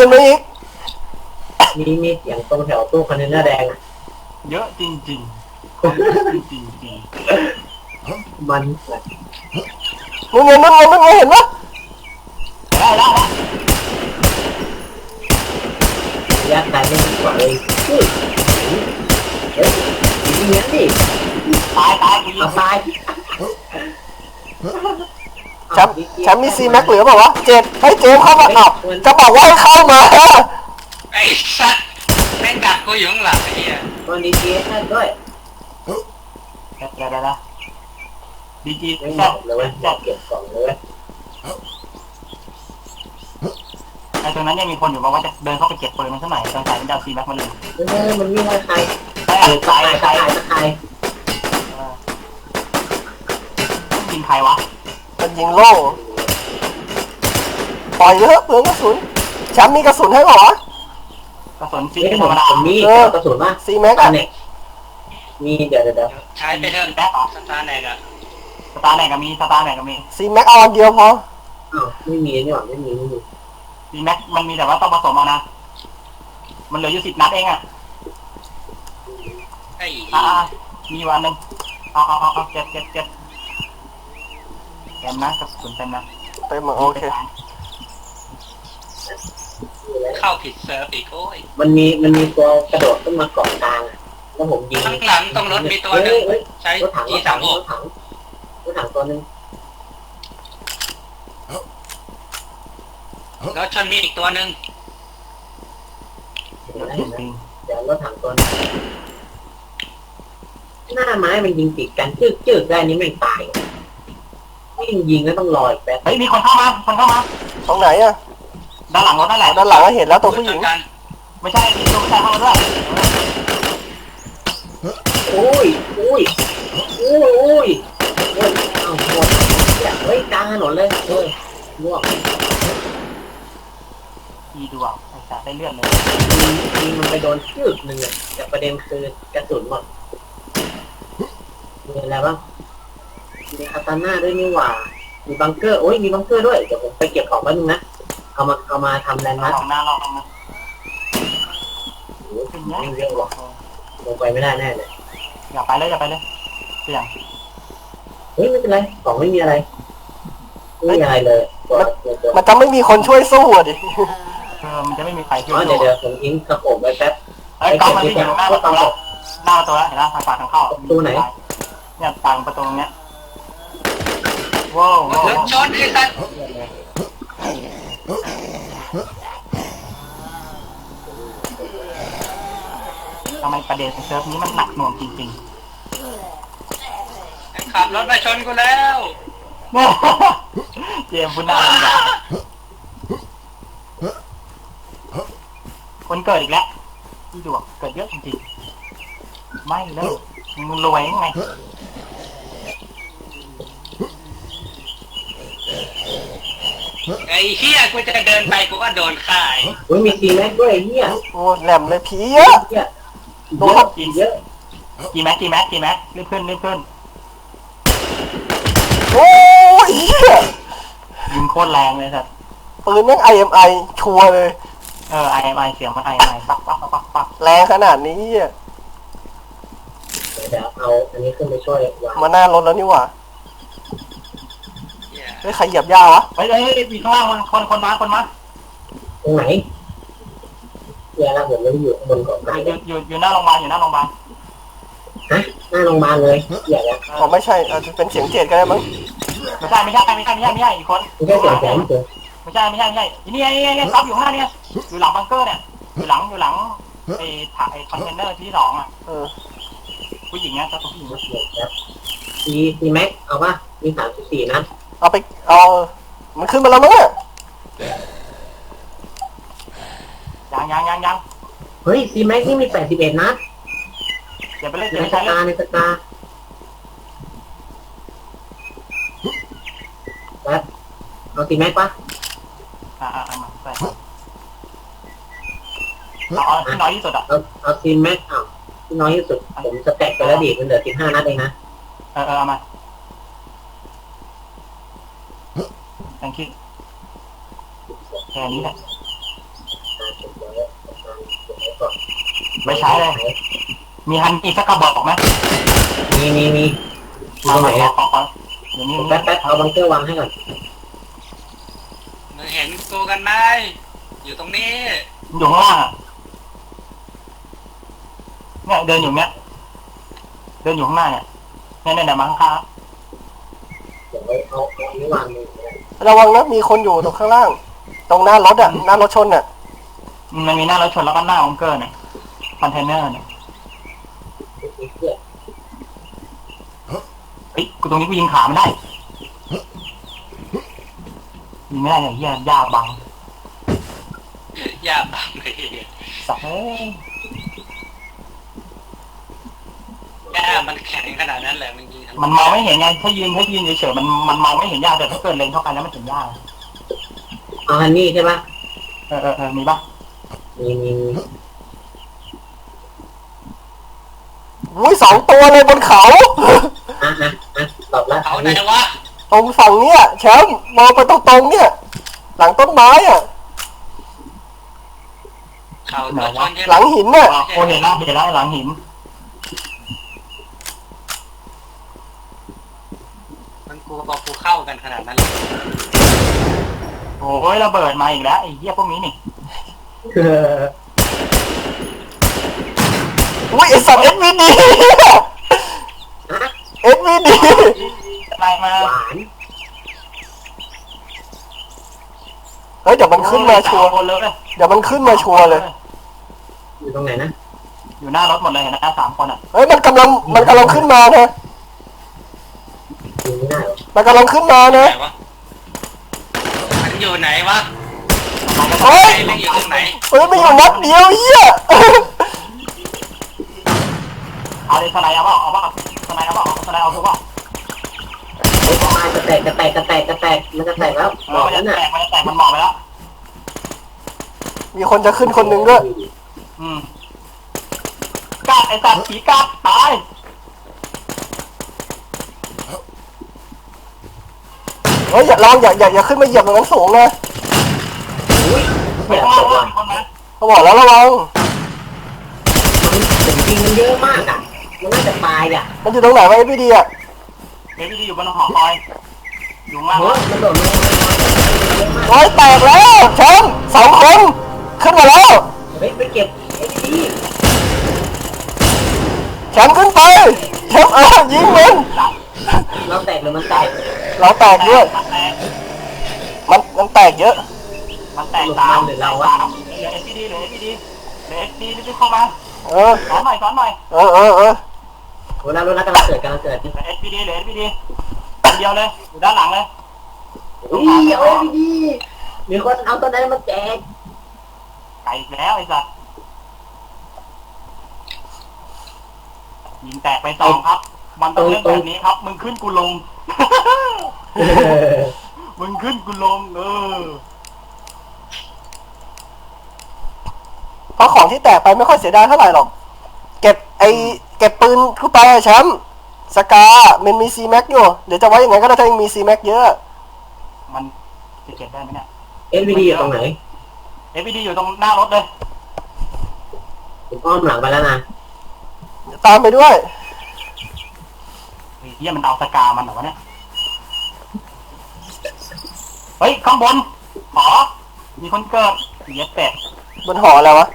อื่นไหมอีก มีมีเสียงตรงแถวตู้คอนเทนเนอร์แดงอะเยอะจริงจริงๆจริงจริงมันนู่นไงนู่นไงนู่นไงเห็นปะๆได้ได้ได้ยัดตายไม่ดีกว่าเลยเฮ้ยเฮ้ยยิงงั้นดิตายตายกูยิเอางตายแช มป์แชมป์มีซีแม็กเหลือเปล่าวะเจ็ดให้เจมส์เข้ามาอ้าวจะบอกว่าให้เข้ามา ไอ้สัตว์แม่งดักกูอยู่ข้างหลังไอ้เหี้ยมันดีเจให้ด้วยเดี๋ยวเดี๋ยวเดี๋ยวดีจีไม่แซ่เหมาะเลยเว้ยบอกเก็บกล่องเลยเว้ยไอ้ตรงนั้นยังมีคนอยู่บอกว่าจะเดินเข้าไปเก็บปืนมันสักหน่อยตรงสายมันจะเอาซีแม็กมาเลยเฮ้ยมันวิ่งไล่ใครไอ้เออตาตายยตาตายยตายยิงใครวะ มันยิงโล่ปล่อยเยอะเปลืองกระสุนแชมป์มีกระสุนให้เปล่าวะกระสุนซีเฮ้ยธผรมรมดาผมมีกระสุนมาซีแม็กอัอะนเนี่ยมีเดี๋ยวเดี๋ยวเดี๋ยวใช้ไปเถอะแม็กเหรอสตาร์แนกอะสตาร์ไหนก็มีสตาร์ไหนก็มีซีแม็กเอาอันเดียวพออ้าวไม่มีนี่หว่าไม่มีไม่มีซีแม็กมันมีแต่ว่าต้องผสมเอานะ มันเหลืออยู่สิบนัดเองอะไอ้อ่ามีวันหนึ่งเอาเอาเอาเอาเจ็ดเจ็ดเจ็ด เต็มนะกระสุนเต็มนะเต็มอะโอเค เข้าผิดเซิร์ฟอีกโอ้ยมันมีมันมีตัวกระโดดขึ้นมาเกาะกลางอะแล้วผมยิงข้างหลังตรงรถมีตัวหนึงเฮ้ยใช้ เฮ้ยรถถังร G ถถัสางมหรกถถังรถถังตัวหนึงแล้วชนมีอีกตัวหนึ่งเห็นไหมจเห็นไหมริงเดี๋ยวรถถังตัวหนึงหน้าไม้มันยิงติดกันจึ๊กจึ๊กได้นี่ไม่ตาย ยิ่งยิงก็ต้องรออีกแป๊บๆเฮ้ยมีคนเข้ามาคนเข้ามาตรงไหนอะด้านหลังรถนั่นแหละด้านหลังก็เห็นแล้วตัวผู้หญิงชนกันไม่ใช่มีตัวผู้ชายเข้ามาด้วยโอ้ยโอ้ยโอ้ยโอ้ยโอ้ยเอาหมดอย่าเฮ้ยกลางถนนเลยเฮ้ยง่วงอีดวงไอ้สัตว์ได้เลือดเลยยิงยิงมันไปโดนชืกหนึ่งอะแต่ประเด็นคือกระสุนหมดมีอะไรบ้าง มีคาตาน่าด้วยนี่หว่า มีบังเกอร์ โอ้ย มีบังเกอร์ด้วย เดี๋ยวผมไปเก็บของแป๊บนึงนะ เอามา เอามาทำแลนด์มาร์คของหน้าลองนะโอ้โหเป็นเนี้ยเยอะว่ะลงไปไม่ได้แน่เลย อย่าไปเลยอย่าไปเลยเสี่ยงเฮ้ยไม่เป็นไร ของไม่มีอะไร ไม่มีอะไรเลยตัวตัวตัวมันจะไม่มีคนช่วยสู้อะดิเออมันจะไม่มีใครช่วอ๋อยเดี๋ยวเดี๋ยวผมทิ้งกระโปรงไว้แป๊บเฮ้ยกล้องมันที่อยู่หน้าประตูแล้วหน้าประตูแล้วเห็นไหมทางปากทางเข้าประตูไหนเนี่ยต่างประตูตรงเนี้ย ว้าวว้าวรถชนไอ้สัตว์ทำไมประเด็นเซิร์ฟนี้มันหนักหน่วงจริงขับรถมาชนกูแล้วๆเจมส์พุน่าเลยอะคนเกิดอีกแล้วที่ดวกเกิดเยอะจริงๆ ไม่เลยมึงรวยยังไง ไอ้เหี้ยกูจะเดินไปกูก็โดนฆ่าไอ้เฮ้ยมีซีแม็กด้วยไอ้เฮียโอ้แหลมเลยผีเยอะเฮียโดเยนอะเยอะกี่แม็กกี่แม็กกี่แม็กรีบขึ้นรีบขึ้นโอ้ยเหี้ยยิงโคตรแรงเลยสัตว์ปืนแม่ง IMI ชัวร์เลย เออไอไอเสียงมันไอไอปักปักปักปักปักแรงขนาดนี้อะเดี๋ยวเอาอันนี้ขึ้นไปช่วยวางมาหน้ารถแล้วนี่หว่า เหี้ยเฮ้ยใครเหยียบหญ้าวะเฮ้ยเฮ้ยเฮ้ยมีข้างล่างมันคนคนมาคนมาตรงไหนเฮียแล้วผมไม่ได้อยู่ข้างบนเกาะกลางอยู่อยู่อยู่หน้าโรงพยาบาลอยู่หน้าโรงพยาบาลฮะหน้าโรงพยาบาลเลยเฮียแล้วอ๋อไม่ใช่อาจจะเป็นเสียงเจ็ดก็ได้มั้งไม่ใช่ไม่ใช่ไม่ใช่ไม่ใช่ไม่ใช่อีกคนไม่ใช่เสียงแสงเสียงไม่ใช่ไม่ใช่ไม่ใช่นี่ไงนี่ไงนี่ไงซับอยู่ข้างหน้าเนี่ยอยู่หลังบังเกอร์เนี่ยอยู่หลังอยู่หลังไอ้ถ่ายคอนเทนเนอร์ที่สองอะเออผู้หญิงเนี่ยซับผู้หญิงซีซีแม็กเอาป่ะมีสามสิบสี่นัด เอาไป เอา มันขึ้นมาแล้วมั้งอะยังยังยังยังเฮ้ยซีแม็กนี่มีแปดสิบเอ็ดนัดอย่าไปเล่นในอย่าไปสใช้เล่กานในสกาแป๊บเอาซีแม็กป่ะอ่าอ่าอ่ามาใส่เอาเอาที่น้อยที่สุดอะเอาเอาซีแม็กเอาที่น้อยที่สุด ผมสแต็กไปแล้วดิมันเหลือสิบห้านัดเองนะ เออเออเอามา แตงคิดแค่นี้แหละไม่ใช้เลย มีฮันอีกสักกระบอกไหมมีมีมีมาตรงไหนขออะขอขอเดี๋ยวนี้แป๊บแป๊บเอาบังเกอร์วางให้ก่อนมึงเห็นกูกันไหมอยู่ตรงนี้ อยู่ข้างล่างอะเนี่ยเดินอยู่เนี้ยเดินอยู่ข้างหน้าเนี่ยเนี่ยเนี่ยเนี่ยมาข้างเดี๋ยวเอาเอาอันนี้วางมือ ระวังนะมีคนอยู่ตรงข้างล่าง ตรงหน้ารถอะหน้ารถชนอะๆมันมีหน้ารถชนแล้วก็หน้าองเกอร์เนี่ยคอนเทนเนอร์เนี่ยมีเพื่อนเฮ้ยกูตรงนี้กูยิงขาไม่ได้ยิงไม่ได้เนี่ยเฮียยากบังอย่าบังเลยสักเอ้ยแย่มันแข็งขนาดนั้นเลยมันยิงทะลุ มันมองไม่เห็นไงถ้ายืนถ้ายืนเฉยๆมันมันมองไม่เห็นยากแต่ถ้าเกิดเล็งเข้าไปแล้วมันถึงยากเอาฮันนี่ใช่ปะเออเออเออมีปะมีมีมีอุ้ยสองตัวเลยบนเขา อะอะอะตอบแล้วเขาฮันไหนนี่วะตรงฝั่งเนี้ยแชมป์มองไปตรงๆเนี่ย หลังต้นไม้อะ เขาตัวชนใช่ไหหลังมหินน่ะอ๋อโอเห็นแล้วเห็นแล้วหลังหิน มัน กูบอกกูเข้ากันขนาดนั้นเลยโอ้ยระเบิดมาอีกแล้วไอ้เหี้ยพวกนี้นี่เอออุ้ยไอสัตว์เอ็ดวีดีฮะเอ็ดวีดีอะไรมาหวานเฮ้ยเดี๋ยวมันขึ้นมาชัวร์โอ้ยสคนเลยเดี๋ยวมันขึ้นมาชัวร์เลย อยู่ตรงไหนนะ อยู่หน้ารถหมดเลยเห็นไหมสามคนอะเฮ้ยมันกำลังมันกำลังขึ้นมานะอยู่ไม่ได้หรอมันกำลังขึ้นมาไหนนะวะมันอยู่ไหนวะเฮ้ยไอ้แม่งอยู่ตรงไหนเฮ้ยไม่อยู่นัดเดียวเฮียเอาเลยสไนด์เอาเปล่าเอาเปล่าสไนด์เอาเปล่าสไนด์เอาถูกเปล่าไอ้ปลายจะแตกจะแตกจะแตกจะแตกมันจะแตกแล้วเอบอกอมันแล้จะวน่ะแตกมันจะแตกมันหมอบไปแล้วมีคนจะขึ้นคนหนึ่งด้วยอืมกาดไอ้สัตว์ผีกาดตาย เฮ้ยอย่าลองอย่าอย่าอย่าขึ้นมาเหยียบตรงนั้นสูงนะอุ้ยไปแตกข้างหมล่าดงว่ะล่างมีคนไหมเขาบอกแล้วระวังมันจริงๆมันเยอะมากอะ มันน่าจะตายอะมันอยู่ตรงไหนวะเอ็ดวีดีอะเบบี้ดีอยู่บนหอคอย อยู่ข้างล่างเฮ้ยมันโดดลงมาเยอะมากโอ้ยแตกแล้วแชมป์สองคนขึ้นมาแล้วเฮ้ยไปเก็บไอ้ดีแชมป์ขึ้นไปแชมป์เออยิงมัน เราแตกหรือมันแตกเราแตกด้วย มันแตกมันมันแตกเยอะ มันแตกสามเหลือเอสพีดีเหลือเอสพีดีเหลือเอสพีดีที่เข้ามาเออสอนหน่อยสอนหน่อยเออเออเออโอ้แล้วรู้แล้วกำลังเกิดกำลังเกิดเหลือเอสพีดีเหลือเอสพีดีคนเดียวเลยอยู่ด้านหลังเลยอุ้ยเอาไอ้ดีมีคนเอาตัวนั้นมาแจกไก่อีกแล้วไอ้สัสยิงแตกไปสองครับ มันต้องเล่นแบบนี้ครับ มึงขึ้นกูลง มึงขึ้นกูลง เออ เพราะของที่แตกไปไม่ค่อยเสียดายเท่าไหร่หรอก เก็บไอเก็บปืนขึ้นไปอะแชมป์สกา มันมีซีแม็กอยู่ เดี๋ยวจะไว้ยังไงก็ได้ถ้ายังมีซีแม็กเยอะ มันจะเก็บได้ไหมเนี่ย เอ็นวีดีอยู่ตรงไหน เอฟพีดีอยู่ตรงหน้ารถเลย ผมอ้อมหลังไปแล้วนะ ตามไปด้วย เฮ้ยเฮียมันเอาสกา มันเหรอวะเนี่ย เฮ้ย ข้างบน หอ มีคนเกิดเย็ดเป็ดบนหออะไรวะ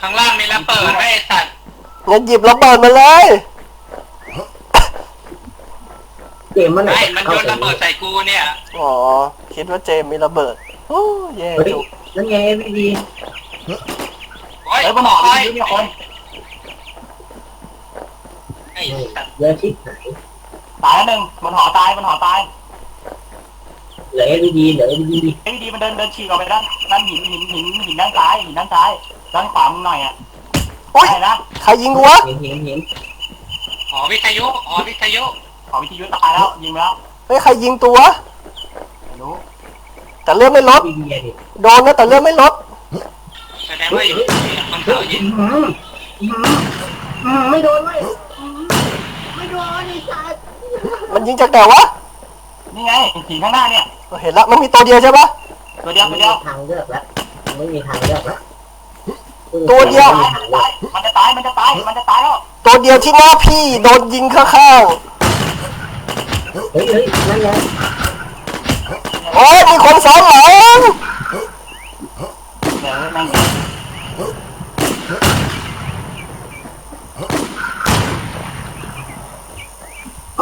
ข้างล่างมีระเบิดไว้ไอ้สัตว์งั้นหยิบระเบิดมาเลย เกมเมื่อไหร่ไอ้มันโยนระเบิดใส่กูเนี่ย อ๋อ คิดว่าเจมมีระเบิดโอ้แย่เฮ้ยจุกนั่นไงเอ็นวีดีโอ้ยเฮ้ยบนหอโอ้ยมีมีคน ไอ้สัตว์เยอะชิบหาย ตายแล้วหนึ่งบนหอตายบนหอตายเหลือเอ็นวีดีเหลือเอ็นวีดีเอฟพีดีมันเดินเดินฉีกออกไปด้านด้านหินหินหินหินด้านซ้ายหินด้านซ้ายด้านขวามึงหน่อยอะโอ๊ย ได้นะใครยิงกูวะเห็นเห็นเห็นหอวิทยุหอวิทยุขอวิทยุตายแล้วยิงไปแล้วเฮ้ยใครยิงตัว ไม่รู้แต่เลือดไม่ลดวีดีดิโดนนะแต่เลือดไม่ลดเอดงว่าอยู่คนเขายิงอืมอืมอืมไม่โดนเว้ยอืมไม่โดนไอ้สัส มันยิงจากไหนวะนี่ไงสีข้างหน้าเนี่ยเห็นละมันมีตัวเดียวใช่ปะตัวเดียวตัวไม่เดีมียวทางเลือกแล้วไม่มีทางเลือกแล้วตัวเดียวไม่มีทางเลือกมันจะตายมันจะตายมันจะตายแล้วตัวเดียวที่หน้าพี่โดนยิงข้างเฮ้ยเฮ้ยนั่นไงๆโอ้ยมีคนซ้อนหลัง เดี๋ยวแม่ง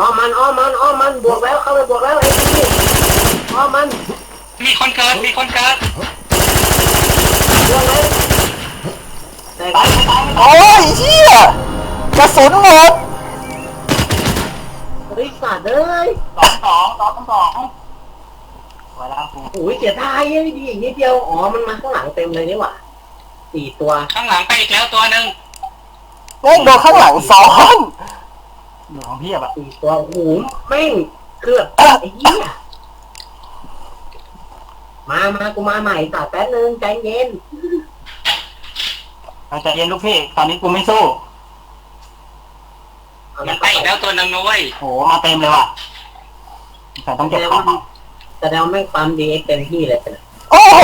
อ้อมมันอ้อมมันอ้อมมันบวกแล้วเข้าไปบวกแล้วไอ้นี่อ้อมมันมีคนเกิดมีคนเกิดบวกเลยแต่ตายไม่ตายไม่ตายโอ้ยเหี้ยกระสุนหมดเฮ้ยสัตว์เอ้ยสองสองสองสองไว้แล้วกูโอ้ยเสียดายเลยดีอย่างนี้เดียวอ๋อมันมาข้างหลังเต็มเลยนี่หว่าสี่ตัวข้างหลังไปอีกแล้วตัวหนึ่งแม่งโดนข้างหลังซ้อนเหลือของพี่อะสี่ตัวโอ้โหแม่งเกือบไอ้เหี้ยมามากูมาใหม่ตัดแป๊บนึงใจเย็นใจเย็นลูกพี่ ตอนนี้กูไม่สู้เอามัละนไปอีกแล้วตัวหนึ่งนะเว้ยโหมาเต็มเลยว่ะแต่ต้องแสเก็บดงขอว่างแสดงว่าแม่งปั๊มดีเต็มที่เลยนะโอ้โห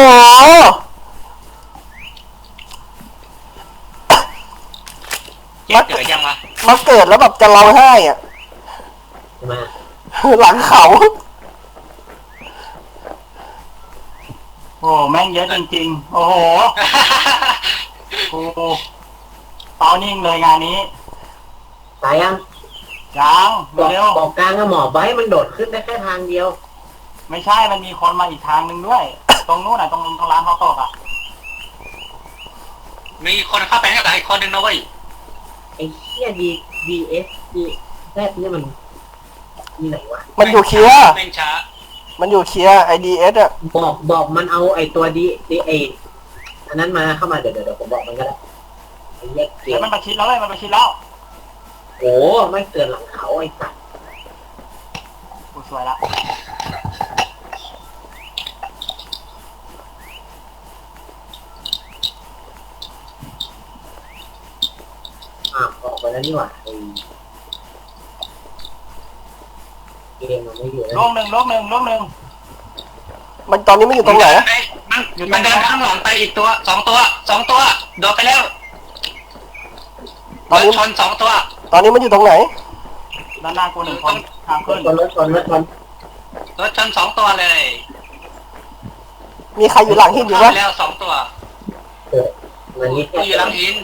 เจ็บเกิดยังวะ มาเกิดแล้วแบบจะร้องไห้อะมาหลังเขา โอ้แม่งเยอะจริงๆ โอ้โหกูเปานิ่งเลยงานนี้ตายยังยังบอกเร็วบอกกลางอะหมอบไว้มันโดดขึ้นได้แค่ทางเดียว ๆไม่ใช่มันมีคนมาอีกทางหนึ่งด้วย ตรงนู้นอะตรงตรงร้านเขาตกอะมีคนเข้าไปข้างหลังอีกคนหนึ่งนะเว้ย ไอ้เหี้ยดีดีเอสดีแซนี่มันมีไหนวะมันอยู่เคลียร์แม่งช้ามันอยู่เคลียร์ไอดีเอสอะบอกบอกมันเอาไอ้ตัวดีดีไออันนั้นมาเข้ามาเดี๋ยวเดี๋ยวเดี๋ยวผมบอกมันก็ได้ไอ้เหี้ยเสียเดี๋ยวมันประชิดแล้วเลยมันประชิดแล้วโอ้ไม่เกินหลังเขาไอ้สัตว์กูสวยละ อะออกไปแล้วนี่หว่าไอ้เกมมันไม่อยู่แล้วโลกหนึ่งโลกหนึ่งโลกหนึ่งมันตอนนี้มันอยู่ตรงไหนมันมันเดินข้างหลังไปอีกตัวสองตัวสองตัวโดดไปแล้วตอนรถนี้ชนสองตัวตอนนี้มันอยู่ตรงไหน ด้านหน้ากูหนึ่งคนทางรขึ้ถนชนรถชนรถชนรถชนสองตัวเลยมีใครอยู่หลังหินอยู่เข้าปะไปแล้วสองตัวเออมันนี่กูอยู่หลังหิน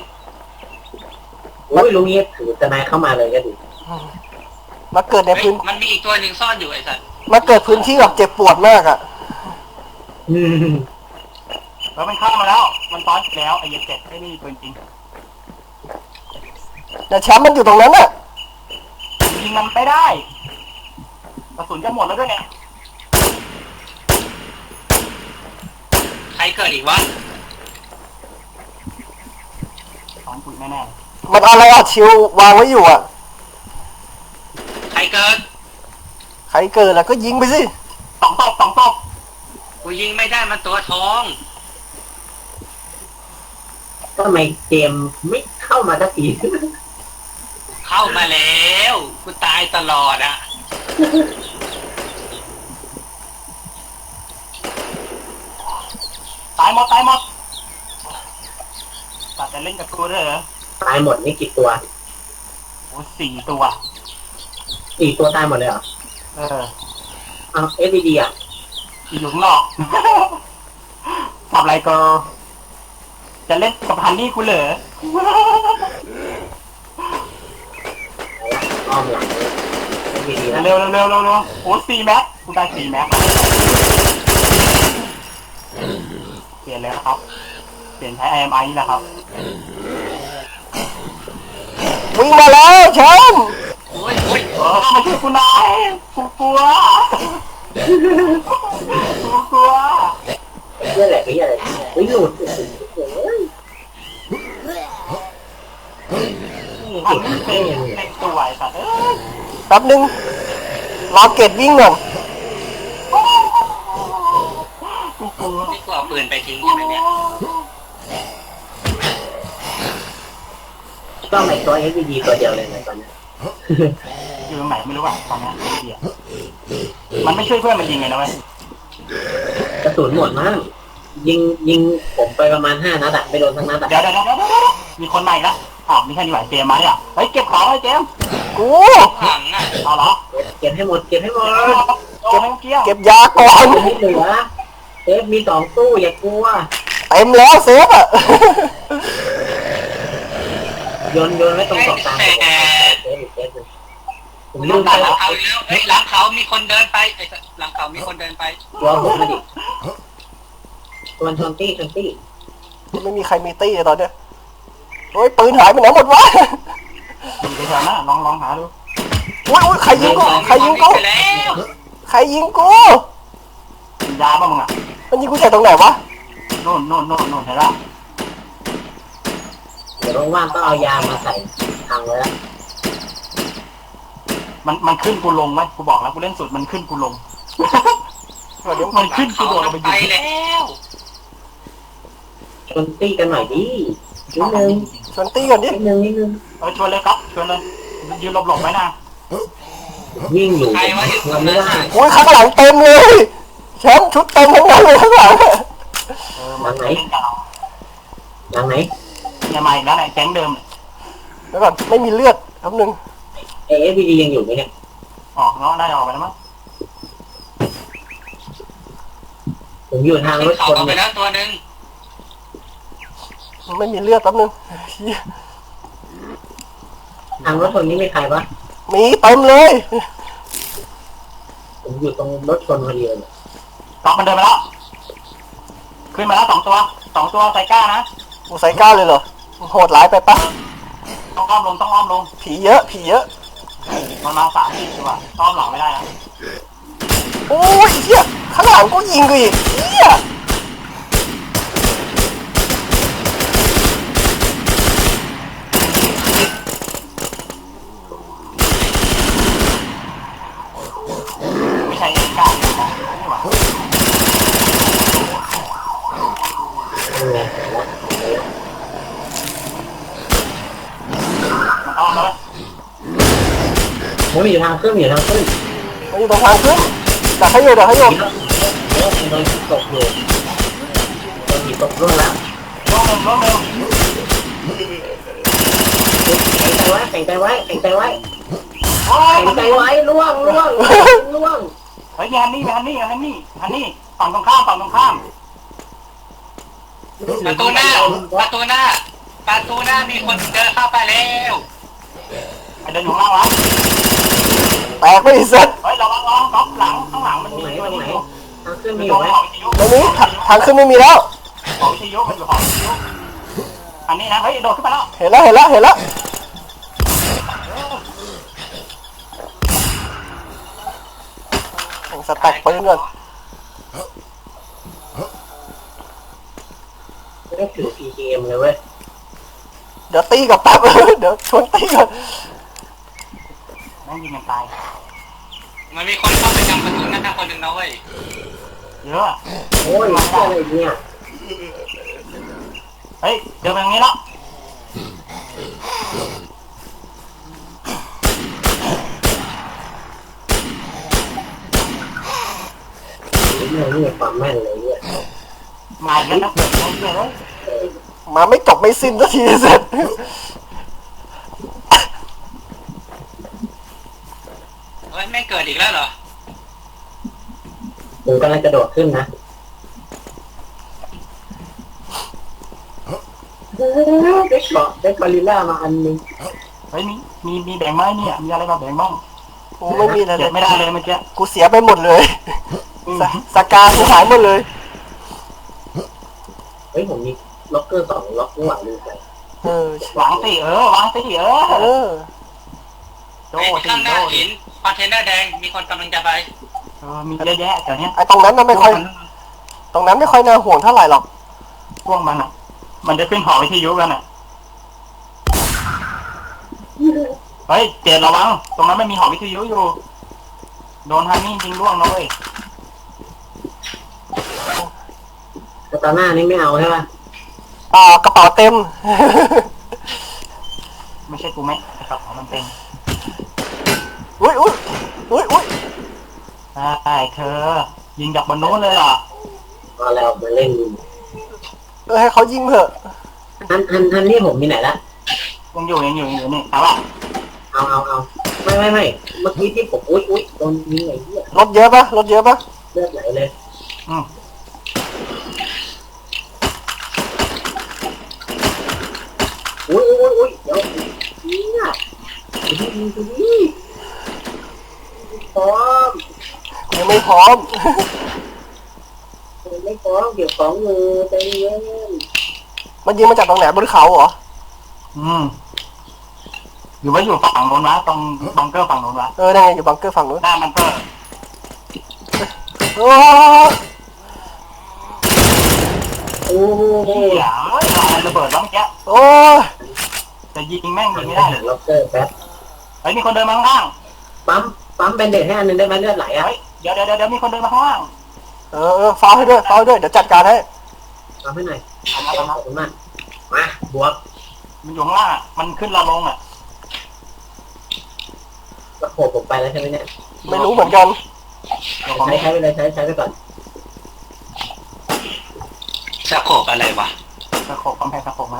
โอ้ยลุงนี้ถือทนายเข้ามาเลยก็ดีมาเกิดในเฮ้ยพื้น มันมีอีกตัวหนึ่งซ่อนอยู่ไอ้สัตว์มาเกิดพื้นที่แบบเจ็บปวดมากอะ อืมแล้วมันเข้ามาแล้ว มันซ้อนอีกแล้วไอ้เหี้ยเจ็ดไอ้นี่ปืนจริงแต่แชมป์มันอยู่ตรงนั้นอะ ยิงมันไม่ได้กระสุนจะหมดแล้วด้วยเนี่ยใครเกิดอีกวะสองปืนแน่ มันเอาอะไรอัดชิววางไว้อยู่อะ ใครเกิดใครเกิดแล้วก็ยิงไปสิๆสองตกสองตกกูยิงไม่ได้มันตัวทองทำไมเกมไม่เข้ามาสักทีเข้ามาแล้วกูตายตลอดอะตายหมดตายหมดตัดแต่เล่นกับกูด้วยเหรอ ตายหมดนี่กี่ตัวโอ้สี่ตัว สี่ตัวตายหมดเลยเหรอเออเอาเอสดีอะอยู่ข้างนอก ทำอะไรก็ จะเล่นกับฮันนี่กูเหรอ อ้อมหลังเอสดีแล้วเร็วเร็วเร็วเร็วเร็วโอ้สี่แม็กกูได้สี่แม็กเปลี่ยนเลยนะครับ เปลี่ยนใช้ IMI นี่แหละครับ วิ่งมาแล้วแชมป์โอ้ยโอ้ยเออมาช่วยกูหน่อยกูกลัวกูกลัวเรื่องอะไรเรื่องอะไรเฮ้ยหลุดโอ้ยอันเป็นเต็มตัวไอ้สัตว์เอ้ยแป๊บนึงรอเกตวิ่งก่อนกูกลัวนี่กูเอาปืนไปทิ้งใช่ไหมเนี่ย ต้องไอตัว SVD ตัวเดียวเลยนะตอนเนี้ยอยู่ตรงไหนไม่รู้อะตอนนี้ไอ้เดียมันไม่ช่วยเพื่อนมันยิงเลยนะเว้ยกระสุนหมดมั้งยิงยิงผมไปประมาณห้านัดอะไม่โดนทั้งนัดอะเดี๋ยวเดี๋ยวเดี๋ยวเดี๋ยวเดี๋ยวมีคนใหม่ละอ้าวมีแค่นี้ไหวเจมส์มาเนี่ยเฮ้ยเก็บของเลยเจมส์กูหลังอะเอาเหรอเก็บให้หมดเก็บให้หมดโอ้ไม่เกี้ยวเก็บยาก่อนไม่เหลือเซฟมีสองตู้อย่ากลัวเต็มแล้วเซฟอะ โยนโยนไว้ตรงเกาะกลางแต่เซฟอีกเซฟหนึ่งผมลืลูมไปหลัแล้งวเขาอีกแล้วเฮ้ยหลังเขามีคนเดินไปไอ้หลังเขามีคนเดินไปตัวผมมาดิตัวชนตี้ชนตี้ไม่มีใครมีตี้เลยตอนเนี้ยโอ้ยปืนหายไปไหนหมดวะอยู่แถวๆนั้นลองลองหาดูอุ้ยอุ้ยใครยิงกูใครยิงกูใครยิงกูยาบ้างมึงอะมันยิงกูจากตรงไหนวะโน่นโน่นโน่นโน่นเห็นละ เดี๋ยวว่างๆก็เอายามาใส่ทางไว้แล้วมันมันขึ้นกูลงไหมกูบอกแล้วกูเล่นสุดมันขึ้นกูลง เดี๋ยวมันขึ้นกูเขาโดดลงไปไปยิงแล้วชนตี้กันหน่อยดินิดนึงชวนตี้ก่อนดินิดนึงนิดนึงเออชวนเลยครับชวนเลยยืนหลบๆไว้นะวิ่งอยู่ใครวะอยู่ตรมันงไม่นั้นได้โอ้ยข้างหลังเต็มเลยแชมป์ชุดเต็มทั้งนั้นเลยข้างหลังอะเออมันเล่นกับเราหลังไหน เนี่ยมาอีกแล้วไอ้แก๊งเดิมเดี๋ยวก่อนไม่มีเลือดแป๊บนึงเอฟบีดียังอยู่ไหมเนี่ยออกเนาะได้ออกไปแล้วมั้งผมอยู่ทางรถเขาชนเอาไปเนี่ยแล้วตัวหนึ่งไม่มีเลือดแป๊บนึงเหี้ยทางรถชนนี่ไม่ใครปะมีเต็มเลย ผมอยู่ตรงรถชนพอดีเลยล็อกมันเดินไปแล้ว ขึ้นมาแล้วสองตัวสองตัวใส่ก้านะ กูใส่ก้าวเลยเหรอ โหดร้ายไปปะต้องอ้อมลงต้องอ้อมลงผีเยอะ ผีเยอะ มันมาสามสี่ตัวอ้อมหลังไม่ได้นะโอ้ยเหี้ยข้างหลังก็ยิงกูอีกเหี้ย ไม่ใช่เอ็นก้าเนี่ยนะนี่หว่า เออ มันอ้อมแล้ว ผมอยู่ทางขึ้นอยู่ทางขึ้นมันอยู่ตรงทางขึ้นดักให้อยู่ดักให้อยู่โอ้โดนตกอยู่โดนหยิบตกร่วงแล้วลงหนึ่งลงหนึ่งแข่งใจไว้แข่งใจไว้แข่งใจไว้โอ้ยแข่งใจไว้ล่วงล่วงล่วงเฮ้ยมีฮันนี่มีฮันนี่ฮันนี่ฮันนี่ฝั่งตรงข้ามฝั่งตรงข้ามประตูหน้าประตูหน้าประตูหน้ามีคนเดินเข้าไปแล้วไอเดินอยู่ข้างล่างวะ แตกไม่เสร็จเฮ้ยระวังระวังก๊อฟหลังข้างหลังมันตรงมีไหนตัวตรงนี้ไหนอยู่ทางขึ้นมีมีออยู่ยู่ไหมหอวิทยุตรงนี้ทางทางขึ้นไม่มีแล้ว หอวิทยุมันอยู่หอวิทยุอันนี้นะเฮ้ยโดดขึ้นมาแล้วเห็นแล้วเห็นแล้วเห็นแล้วสแต็กปืนก่อนไม่ได้ถือ PGM เลยเว้ย เดี๋ยวตีกับแป๊บ เดี๋ยวชวนตีก่อน แม่งยิงกันตายมันมีคนเข้าไปยังประตูหน้าคนหนึ่งนะเว้ยเยอะโอ้ยเชื่ออะไรเนี่ยเฮ้ยเดินไปตรงนี้แล้วนี่นี่ความแม่นเลยเนี่ยมาอีกแล้วนะเกิดอะไรขึ้นเลยมาไม่จบไม่สิ้นสักทีเสร็จ เฮ้ยไม่เกิ ดอีกแล้วเหรอผมกำลังกระโดดขึ้นนะได้เกาะได้กอริลล่ามาอันนึงเฮ้ยมีมีมีแบ่งไหมเนี่ยมีอะไรมาแบ่งบ้างกูไม่มีอะไรเลเก็ยบไม่ได้เลยเมื่อกี้กูเสียไปหมดเลยอืมสสกากูหายหมดเลย เฮ้ยผมมีล็อกเกอร์สองล็อกข้างหลังลืมไปเออวางสิเออวางสิเอเอออโดไอ้สิข้างหโดน้าสิหิน คอนเทนเนอร์แดงมีคนกำลังจะไปเออมีเยอะแยะแถวเนี้ยไอตรงนั้นน่ะไม่ค่อย ตรงนั้นไม่ค่อยน่าห่วงเท่าไหร่หรอก พวกมันอะ มันจะขึ้นหอวิทยุกันอะ เฮ้ยเปลี่ยนระวัง ตรงนั้นไม่มีหอวิทยุอยู่ โดนฮันนี่จริงร่วงนะเว้ยแต่ตอนหน้านี่ไม่เอาใช่ป่ะอ่ากระเป๋าเต็ม ไม่ช่กูไหมนะครับของมันเป็น อุ้ยอุ้ยอุ้ยอุ้ยใช่เธอ ยิงจากบนนู้นเลยเหรอก็แล้วมาเล่นเออให้เขายิงเถอะอันอันอันนี้ผมมีไหนละยังอยู่ยังอยู่ยังอยู่นี่เอาละเอาเอาเอาไม่ไม่ไม่เมื่อกี้ที่ผมอุ้ยอุ้ยโดนยิงไอ้เหี้ยรถเยอะปะรถเยอะปะเลือดไหลเลยอืมอุ้ยอุ้ยอุ้ยเดี๋ยวเนี่ยยิงกูดิ พร้อมยังไม่พร้อมไม่พร้อมเดี๋ยวของมือใจเย็นมันยิงมาจากตรงไหนบนเขาเหรอ อืมอยู่ว่าอยู่ฝั่งโน้นวะตรงบังเกอร์ฝั่งโน้นวะเออนั่นไงอยู่บังเกอร์ฝั่งนู้นหน้ามันเกอร์โอ้โอ้โหเหี้ยเอ้ยอะไรระเบิดแล้วเมื่อกี้โอ้ยจะยิงแม่งยิงไม่ได้เลยล็อกเกอร์แป๊บเฮ้ยมีคนเดินมาข้างปั๊ม ปั๊มแบนเด็ดให้อันหนึงได้ไหมเลือดไหลๆอะเฮ้ยเดี๋ยวเดี๋ยวเดี๋ยวมีคนเดินมาข้างล่างเออเออฟาวให้ด้วยฟาวให้ด้วยเดี๋ยวจัดการให้ปั๊มให้หน่อยเอามาขเอามาอบคุณมากมาบวกมันอยู่ข้างล่างอะมันขึ้นเราลงอะกระโขบผมไปแล้วใช่ไหมเนี่ยไม่รู้เหมือนกันเดี๋ยวผมใช้ใช้ไปเลยใช้ใช้ไปก่อนสะโขบอะไรวะสะโขบกำแพงสะโขบไหม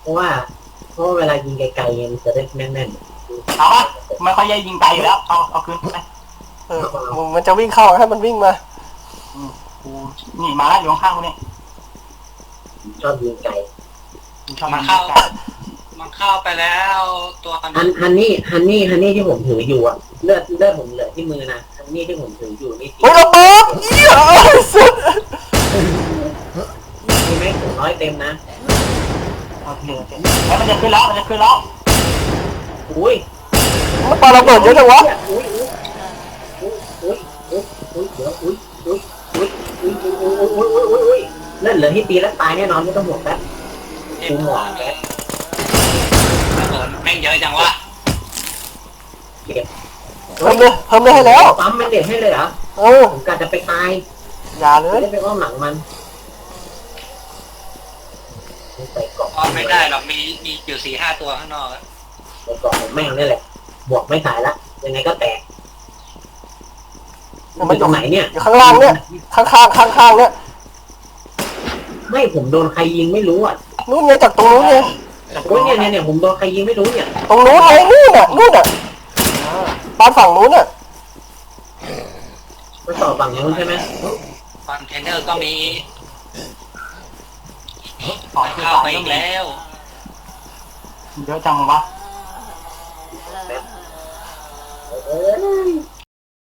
เพราะว่าเพราะว่าเวลายิงไกลๆมันจะได้แม่น เอาปะไม่ค่อยแย่ยิงไกลอยู่แล้วเอาเอาคืนไปเออมึงมันจะวิ่งเข้าให้มันวิ่งมากูนี่มาแล้วอยู่ข้างๆกูนี่ๆชอบยิงไกลกูชอบมันยิงเข้า ไกลมันเข้าไปแล้วตัวฮันฮันนี่ฮันนี่ฮันนี่ที่ผมถืออยู่อะเลือดเลือดผมเหลือที่มือนะฮันนี่ที่ผมถืออยู่นี่เฮ้ยระเบิดเหี้ยเอ้ยสุดนี่แม่งถึงร้อยเต็มนะ โอเคโอเคแล้วมันจะขึ้นแล้วมันจะขึ้นแล้ว อุ้ยมันปาระเบิดเยอะจังวะอุ้ยอุ้ยอุ้ยอุ้ยอุ้ยเดี๋ยวอุ้ยอุ้ยอุ้ยอุ้ยอุ้ยอุ้ยอุ้ยอุ้ยอุ้ยเลือดเหลือที่ตีแล้วตายแน่นอนไม่ต้องห่วงแป๊บเอ็มหัวแม่ระเบิดแม่งเยอะจังวะเพิ่มเลยเพิ่มเลยให้แล้วปั๊มแมนเด็ดให้เลยเหรอเออผมกะจะไปตายอย่าเลไม่ยได้ไปอ้อมหลังมันใส่กล่องออมไม่ได้หรอกมีมีอยู่สี่ห้าตัวข้างนอกอะ ใส่กล่องผมแม่งนี่แหละบวกไม่ขายละยังไงก็แตกมัมันนออยู่ยู่ตรงไหนเนี่ย อยู่ข้างล่างเนี่ย ข้างๆข้างๆเนี่ยไม่ผมโดนใครยิงไม่รู้อะนู่นไงจากตรงนู้นไงโอ้ยเนี่ยเนี่ยเนี่ยผมโดนใครยิงไม่รู้เนี่ยตรงนู้นไงนู่นน่ะนู่นน่ะบ้านฝั่งนู้นน่ะมาต่อฝั่งนู้นใช่ไหมคอนเทนเนอร์ก็มีขอมันคือเข้าตายไปก็อีกมีแล้ว เยอะจังวะ Ayan.